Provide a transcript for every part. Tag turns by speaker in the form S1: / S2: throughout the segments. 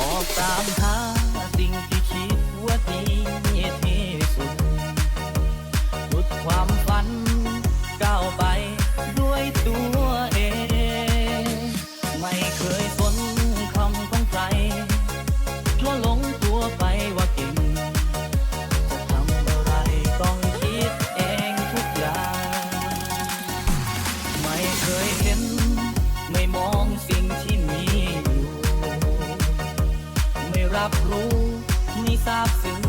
S1: ออกตามหาสิ่งที่คิดว่าดีที่สุดสุดความฝัน ซาบซึ้ง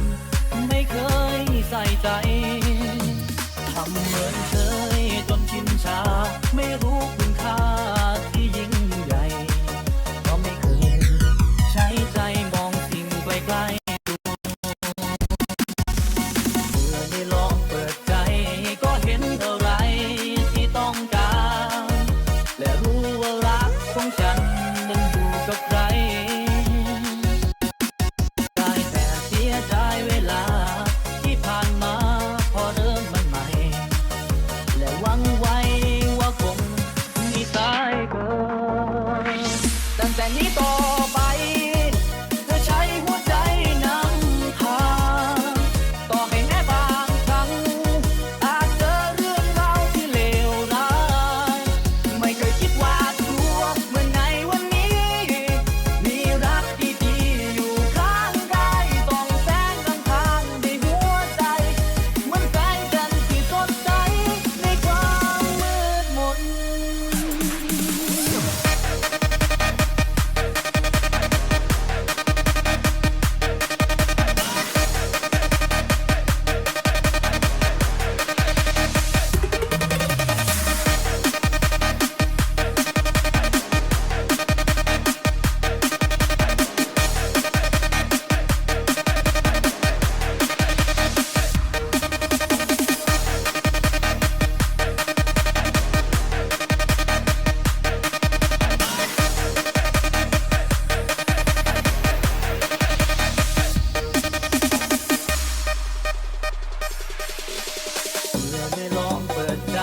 S1: ไม่เคยใส่ใจ ทำเหมือนเธอ ได้ลองเปิดใจ